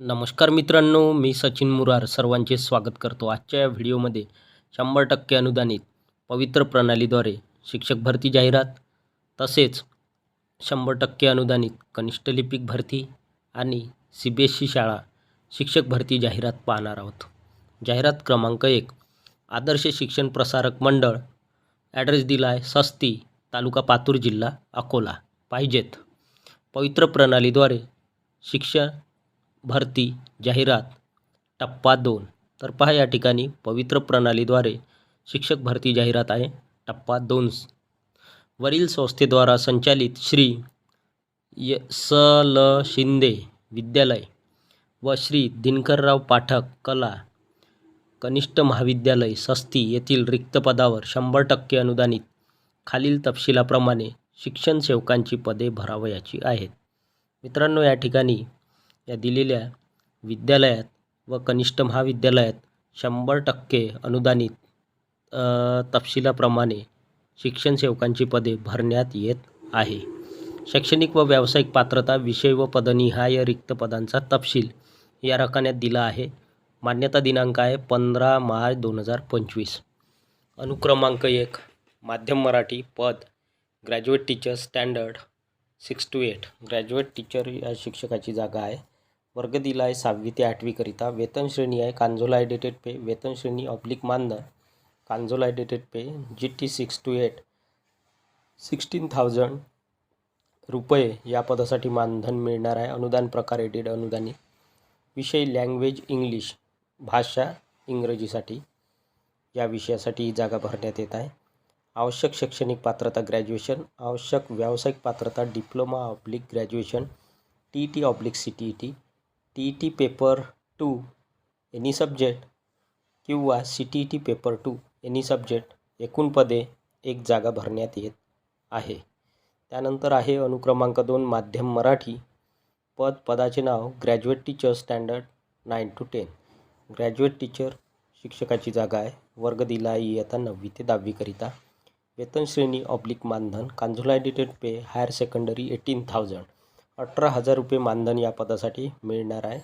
नमस्कार मित्रांनो मी सचिन मुरार सर्वांचे स्वागत करतो आजच्या या व्हिडिओमध्ये. शंभर टक्के अनुदानित पवित्र प्रणालीद्वारे शिक्षक भरती जाहिरात तसेच शंभर टक्के अनुदानित कनिष्ठ लिपिक भरती आणि सी बी एस ई शाळा शिक्षक भरती जाहिरात पाहणार आहोत. जाहिरात क्रमांक एक आदर्श शिक्षण प्रसारक मंडळ. ॲड्रेस दिला आहे सस्ती तालुका पातूर जिल्हा अकोला. पाहिजेत. पवित्र प्रणालीद्वारे शिक्षण भरती जाहिरात टप्पा दोन. तर पहा या ठिकाणी पवित्र प्रणालीद्वारे शिक्षक भरती जाहिरात आहे टप्पा दोन. वरील संस्थेद्वारा संचालित श्री य स ल शिंदे विद्यालय व श्री दिनकरराव पाठक कला कनिष्ठ महाविद्यालय सस्ती येथील रिक्त पदावर शंभर टक्के अनुदानित खालील तपशिलाप्रमाणे शिक्षण सेवकांची पदे भरावयाची आहेत. मित्रांनो या ठिकाणी या दिलेल्या विद्यालयात व कनिष्ठ महाविद्यालयात शंभर टक्के अनुदानित तपशिलाप्रमाणे शिक्षण सेवकांची पदे भरण्यात येत आहे. शैक्षणिक व व्यावसायिक पात्रता विषय व पदनिहाय रिक्त पदांचा तपशील या रकान्यात दिला आहे. मान्यता दिनांक आहे पंधरा मार्च दोन हजार पंचवीस. अनुक्रमांक एक माध्यम मराठी पद graduate teacher standard six to eight. Graduate teacher या शिक्षकाची जागा आहे. वर्ग दिला आहे सहावी ते आठवीकरिता वेतन श्रेणी आहे कांझोलायडेटेड पे. वेतन श्रेणी ऑब्लिक मानधन consolidated pay. G T six to eight sixteen thousand रुपये या पदासाठी मानधन मिळणार आहे. अनुदान प्रकार एडेड अनुदानी विषय लँग्वेज इंग्लिश भाषा इंग्रजीसाठी. या विषयासाठी ही जागा भरण्यात येत आहे. आवश्यक शैक्षणिक पात्रता ग्रॅज्युएशन आवश्यक व्यावसायिक पात्रता diploma oblique graduation T E T oblique C T E T T E T paper two any subject किंवा C T E T paper two any subject एकूण पदे एक जागा भरण्यात येत आहे. त्यानंतर आहे अनुक्रमांक दोन माध्यम मराठी. पद पदाचे नाव graduate teacher standard nine to ten graduate teacher शिक्षकाची जागा आहे. वर्ग दिला इयत्ता नववी ते दहावीकरिता वेतन श्रेणी ऑब्लिक मानधन consolidated pay higher secondary eighteen thousand अठरा हजार रुपये मानधन या पदासाठी मिळणार आहे.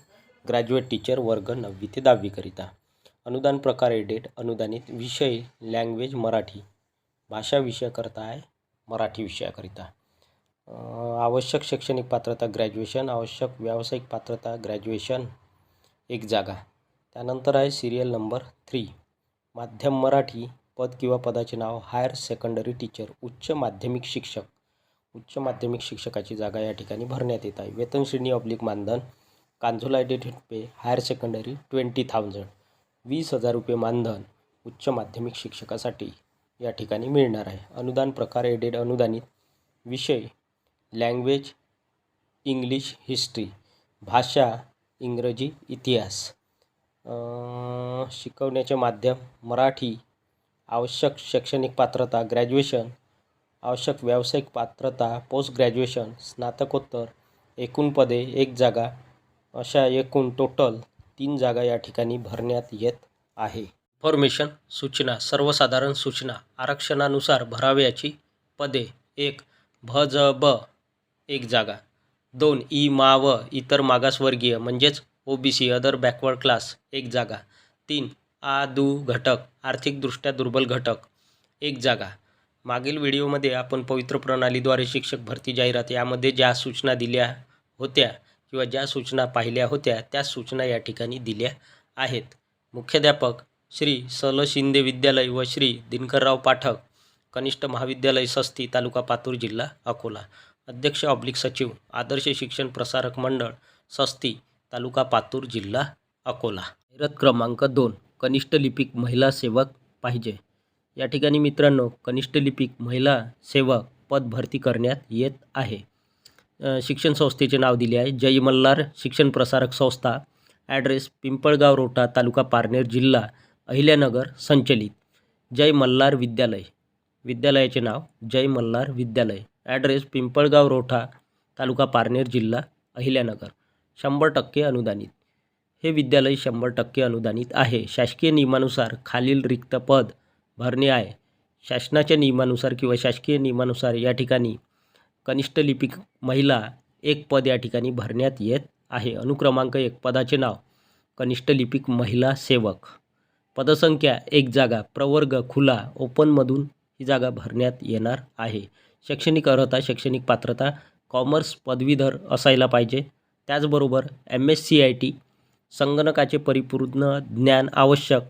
ग्रॅज्युएट टीचर वर्ग नववी ते दहावीकरिता. अनुदान प्रकार एडेड अनुदानित विषय लँग्वेज मराठी. भाषा विषयाकरता आहे मराठी विषयाकरिता. आवश्यक शैक्षणिक पात्रता ग्रॅज्युएशन आवश्यक व्यावसायिक पात्रता ग्रॅज्युएशन एक जागा. त्यानंतर आहे सिरियल नंबर थ्री माध्यम मराठी पद किंवा पदाचे नाव हायर सेकंडरी टीचर उच्च माध्यमिक शिक्षक. उच्च माध्यमिक शिक्षकाची जागा या ठिकाणी भरण्यात येत आहे. वेतन श्रेणी ऑब्लिक मानधन consolidated pay higher secondary twenty thousand वीस हजार रुपये मानधन उच्च माध्यमिक शिक्षकासाठी या ठिकाणी मिळणार आहे. अनुदान प्रकार एडेड अनुदानित विषय लँग्वेज इंग्लिश हिस्ट्री भाषा इंग्रजी इतिहास. शिकवण्याचे माध्यम मराठी आवश्यक शैक्षणिक पात्रता ग्रॅज्युएशन आवश्यक व्यावसायिक पात्रता पोस्ट ग्रॅज्युएशन स्नातकोत्तर एकूण पदे एक जागा अशा एकूण टोटल तीन जागा या ठिकाणी भरण्यात येत आहे. इन्फॉर्मेशन सूचना सर्वसाधारण सूचना आरक्षणानुसार भरावयाची पदे एक भ ज ब एक जागा. दोन ई मा व इतर मागासवर्गीय म्हणजेच O B C other backward class एक जागा. तीन आ दू घटक आर्थिकदृष्ट्या दुर्बल घटक एक जागा. मागील व्हिडिओमध्ये आपण पवित्र प्रणालीद्वारे शिक्षक भरती जाहिरात यामध्ये ज्या सूचना दिल्या होत्या किंवा ज्या सूचना पाहिल्या होत्या त्या सूचना या ठिकाणी दिल्या आहेत. मुख्याध्यापक श्री सल शिंदे विद्यालय व श्री दिनकरराव पाठक कनिष्ठ महाविद्यालय सस्ती तालुका पातूर जिल्हा अकोला. अध्यक्ष ऑब्लिक सचिव आदर्श शिक्षण प्रसारक मंडळ सस्ती तालुका पातूर जिल्हा अकोला. जाहिरात क्रमांक दोन कनिष्ठ लिपिक महिला सेवक पाहिजे. या ठिकाणी मित्रांनो कनिष्ठ लिपिक महिला सेवक पद भरती करण्यात येत आहे. शिक्षण संस्थेचे नाव दिले आहे. जय मल्हार शिक्षण प्रसारक संस्था. ॲड्रेस पिंपळगाव रोटा तालुका पारनेर जिल्हा अहिल्यानगर संचलित. जय मल्हार विद्यालय. विद्यालयाचे नाव जय मल्हार विद्यालय. ॲड्रेस पिंपळगाव रोठा तालुका पारनेर जिल्हा अहिल्यानगर. शंभर टक्के अनुदानित. हे विद्यालय शंभर टक्के अनुदानित आहे. शासकीय नियमानुसार खालील रिक्त पद भरणे आहे. शासनाच्या नियमानुसार किंवा शासकीय नियमानुसार या ठिकाणी कनिष्ठ लिपिक महिला एक पद या ठिकाणी भरण्यात येत आहे. अनुक्रमांक एक पदाचे नाव कनिष्ठ लिपिक महिला सेवक. पदसंख्या एक जागा प्रवर्ग खुला ओपनमधून ही जागा भरण्यात येणार आहे. शैक्षणिक अर्हता शैक्षणिक पात्रता कॉमर्स पदवीधर असायला पाहिजे. त्याचबरोबर M S C I T संगणकाचे परिपूर्ण ज्ञान आवश्यक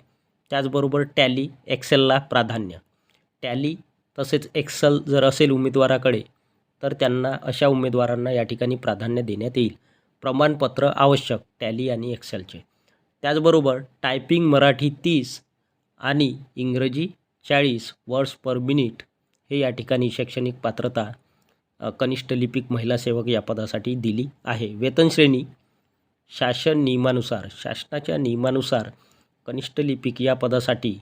त्याचबरोबर टॅली एक्सेलला प्राधान्य. टॅली तसेच एक्सेल जर असेल उमेदवाराकडे तर त्यांना अशा उमेदवारांना या ठिकाणी प्राधान्य देण्यात येईल. प्रमाणपत्र आवश्यक टॅली आणि एक्सेलचे. त्याचबरोबर टायपिंग मराठी तीस आणि इंग्रजी चाळीस वर्ड्स पर मिनिट हे या ठिकाणी शैक्षणिक पात्रता कनिष्ठ लिपिक महिला सेवक या पदासाठी दिली आहे. वेतनश्रेणी शासन नियमानुसार शासनाच्या नियमानुसार कनिष्ठ लिपिक या पदासाठी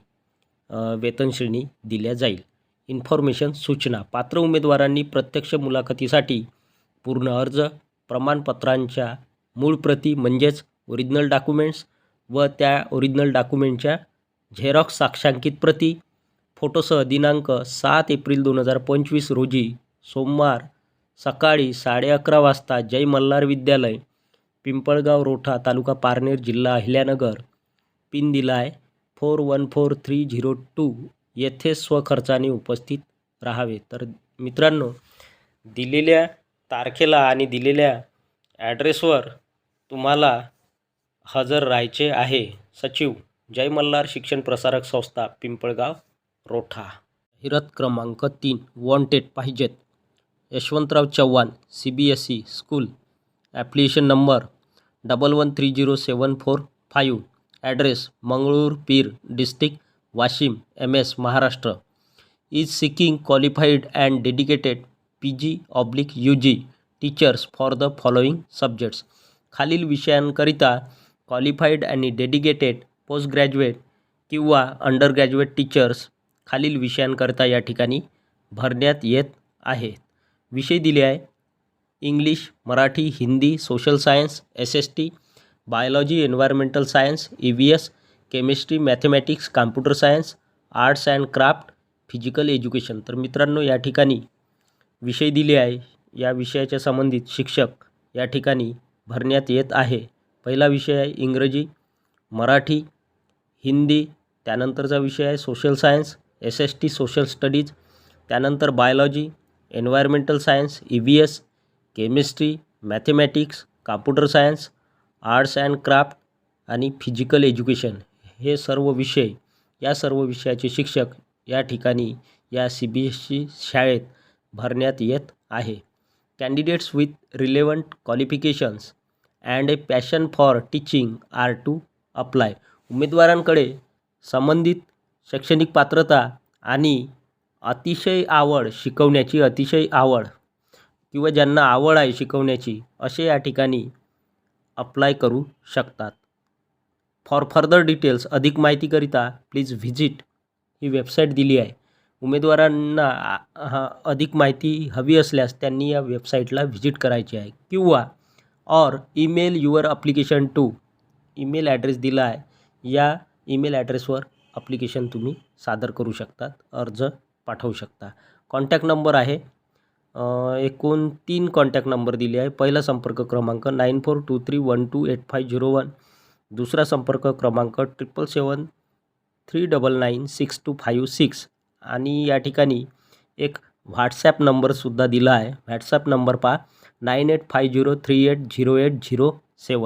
वेतनश्रेणी दिल्या जाईल. इन्फॉर्मेशन सूचना. पात्र उमेदवारांनी प्रत्यक्ष मुलाखतीसाठी पूर्ण अर्ज प्रमाणपत्रांच्या मूळ प्रती म्हणजेच ओरिजिनल डॉक्युमेंट्स व त्या ओरिजिनल डॉक्युमेंटच्या झेरॉक्स साक्षांकित प्रती. फोटोसह दिनांक सात एप्रिल दोन हजार पंचवीस रोजी सोमवार सकाळी साडे अकरा वाजता जय मल्हार विद्यालय पिंपळगाव रोठा तालुका पारनेर जिल्हा अहिल्यानगर. पिन दिला आहे four one four three zero two येथे स्वखर्चाने उपस्थित राहावे. तर मित्रांनो दिलेल्या तारखेला आणि दिलेल्या ॲड्रेसवर तुम्हाला हजर राहायचे आहे. सचिव जय मल्हार शिक्षण प्रसारक संस्था पिंपळगाव रोठा. हिरत क्रमांक तीन वॉन्टेड पाहिजेत. Yashwantrao Chavan C B S E school application number double one three zero seven four five address Mangrulpir district Washim M S Maharashtra. Is seeking qualified and dedicated P G oblique U G teachers for the following subjects. खालील विषयांकरिता qualified आणि dedicated post graduate किंवा under graduate teachers खालील विषयांकरिता या ठिकाणी भरण्यात येत आहेत. विषय दिले आहे. English Marathi Hindi social science S S T biology environmental science E V S chemistry mathematics computer science arts and craft physical education. तर मित्रांनो या ठिकाणी विषय दिले आहे. या विषयाच्या संबंधित शिक्षक या ठिकाणी भरण्यात येत आहे. पहिला विषय आहे इंग्रजी मराठी हिंदी त्यानंतरचा विषय आहे social science S S T social studies त्यानंतर biology environmental science E V S chemistry mathematics computer science arts and craft आणि फिजिकल एज्युकेशन हे सर्व विषय या सर्व विषयाचे शिक्षक या ठिकाणी या सी बी एस सी शाळेत भरण्यात येत आहे. Candidates with relevant qualifications and a passion for teaching are to apply. उमेदवारांकडे संबंधित शैक्षणिक पात्रता आणि अतिशय आवड शिकवण्याची अतिशय आवड किंवा ज्यांना आवड आहे शिकवण्याची असे या ठिकाणी अप्लाय करू शकतात. फॉर फर्दर डिटेल्स अधिक माहितीकरिता प्लीज व्हिजिट ही वेबसाईट दिली आहे. उमेदवारांना हा अधिक माहिती हवी असल्यास त्यांनी या वेबसाईटला व्हिजिट करायची आहे. किंवा or email your application to email address दिला आहे. या ईमेल ॲड्रेसवर अप्लिकेशन तुम्ही सादर करू शकतात अर्ज पाठवू शकता. कॉन्टॅक्ट नंबर आहे एकूण तीन कॉन्टॅक्ट नंबर दिले आहे. पहिला संपर्क क्रमांक nine four two three one two eight five zero one दुसरा संपर्क क्रमांक triple seven three double nine six two five six आणि या ठिकाणी एक व्हॉट्सॲप नंबरसुद्धा दिला आहे. व्हॉट्सॲप नंबर पहा. Nine eight five zero three eight zero eight zero seven